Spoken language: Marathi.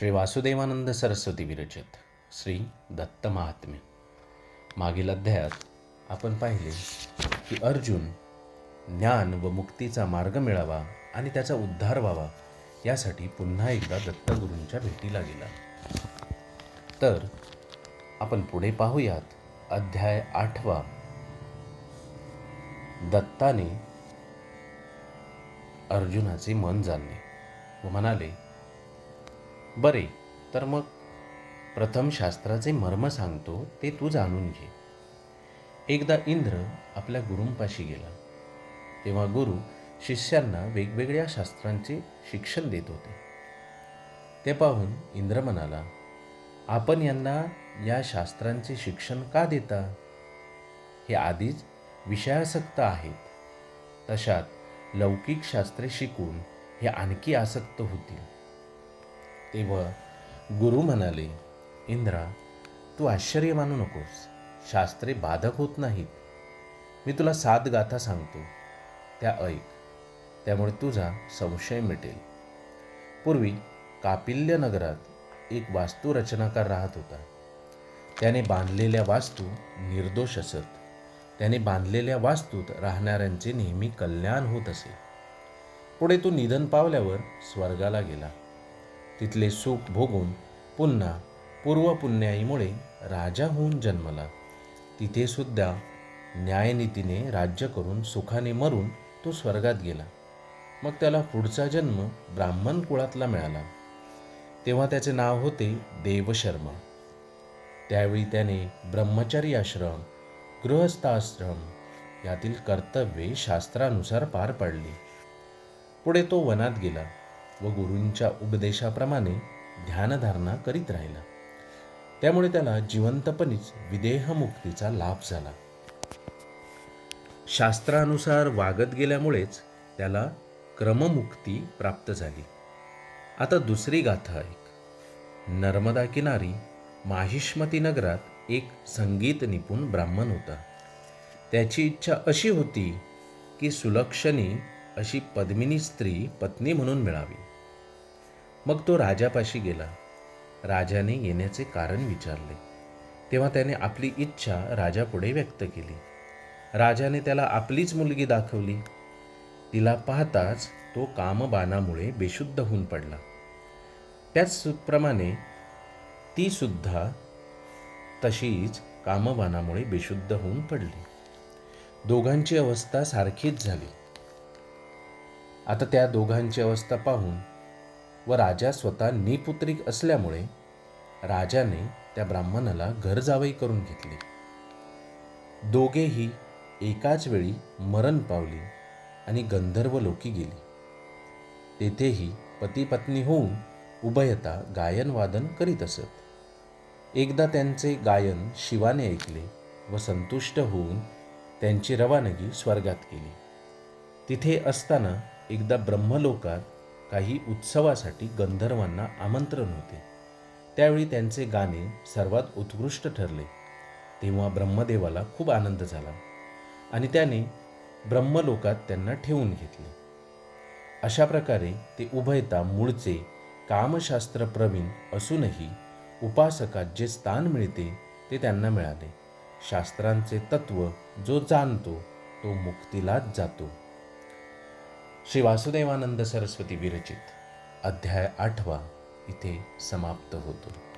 श्री वासुदेवानंद सरस्वती विरचित श्री दत्त महात्म्य. मागील अध्यायात आपण पाहिले की अर्जुन ज्ञान व मुक्तीचा मार्ग मिळावा आणि त्याचा उद्धार व्हावा यासाठी पुन्हा एकदा दत्तगुरूंच्या भेटीला गेला. तर आपण पुढे पाहूयात अध्याय आठवा. दत्ताने अर्जुनाचे मन जाणले व म्हणाले बरे तर मग प्रथम शास्त्राचे मर्म सांगतो ते तू जाणून घे. एकदा इंद्र आपल्या गुरूंपाशी गेला. तेव्हा गुरु शिष्यांना वेगवेगळ्या शास्त्रांचे शिक्षण देत होते. ते पाहून इंद्र म्हणाला आपण यांना या शास्त्रांचे शिक्षण का देता? हे आधीच विषयासक्त आहेत. तशात लौकिक शास्त्रे शिकून हे आणखी आसक्त होतील. तेव्हा गुरु म्हणाले इंद्रा तू आश्चर्य मानू नकोस. शास्त्रे बाधक होत नाहीत. मी तुला सात गाथा सांगतो. त्या ऐक. त्यामुळे तुझा संशय मिटेल. पूर्वी कापिल्य नगरात एक वास्तुरचनाकार राहत होता. त्याने बांधलेल्या वास्तू निर्दोष असत. त्याने बांधलेल्या वास्तूत राहणाऱ्यांचे नेहमी कल्याण होत असे. पुढे तो निधन पावल्यावर स्वर्गाला गेला. तिथले सुख भोगून पुन्हा पूर्वपुण्याईमुळे राजा होऊन जन्मला. तिथेसुद्धा न्यायनीतीने राज्य करून सुखाने मरून तो स्वर्गात गेला. मग त्याला पुढचा जन्म ब्राह्मण कुळातला मिळाला. तेव्हा त्याचे नाव होते देवशर्मा. त्यावेळी त्याने ब्रह्मचारी आश्रम गृहस्थाश्रम यातील कर्तव्ये शास्त्रानुसार पार पाडली. पुढे तो वनात गेला. व गुरूंच्या उपदेशाप्रमाणे ध्यानधारणा करीत राहिला. त्यामुळे त्याला जिवंतपणीच विदेहमुक्तीचा लाभ झाला. शास्त्रानुसार वागत गेल्यामुळेच त्याला क्रममुक्ती प्राप्त झाली. आता दुसरी गाथा ऐक. नर्मदा किनारी माहिष्मती नगरात एक संगीत निपुण ब्राह्मण होता. त्याची इच्छा अशी होती की सुलक्षणी अशी पद्मिनी स्त्री पत्नी म्हणून मिळावी. मग तो राजापाशी गेला. राजाने येण्याचे कारण विचारले. तेव्हा त्याने आपली इच्छा राजापुढे व्यक्त केली. राजाने त्याला आपलीच मुलगी दाखवली. तिला पाहताच तो कामबाणामुळे बेशुद्ध होऊन पडला. त्याचप्रमाणे ती सुद्धा तशीच कामबाणामुळे बेशुद्ध होऊन पडली. दोघांची अवस्था सारखीच झाली. आता त्या दोघांची अवस्था पाहून व राजा स्वतः निपुत्रिक असल्यामुळे राजाने त्या ब्राह्मणाला घर जावई करून घेतले. दोघेही एकाच वेळी मरण पावली आणि गंधर्व लोकी गेली. तेथेही पतीपत्नी होऊन उभयता गायनवादन करीत असत. एकदा त्यांचे गायन शिवाने ऐकले व संतुष्ट होऊन त्यांची रवानगी स्वर्गात केली. तिथे असताना एकदा ब्रह्मलोकात काही उत्सवासाठी गंधर्वांना आमंत्रण होते. त्यावेळी त्यांचे गाणे सर्वात उत्कृष्ट ठरले. तेव्हा ब्रह्मदेवाला खूप आनंद झाला आणि त्याने ब्रह्मलोकात त्यांना ठेवून घेतले. अशा प्रकारे ते उभयता मूळचे कामशास्त्र प्रवीण असूनही उपासकात जे स्थान मिळते ते त्यांना मिळाले. शास्त्रांचे तत्व जो जाणतो तो मुक्तीलाच जातो. श्री वासुदेवानंद सरस्वती विरचित. अध्याय आठवा इथे समाप्त होतो.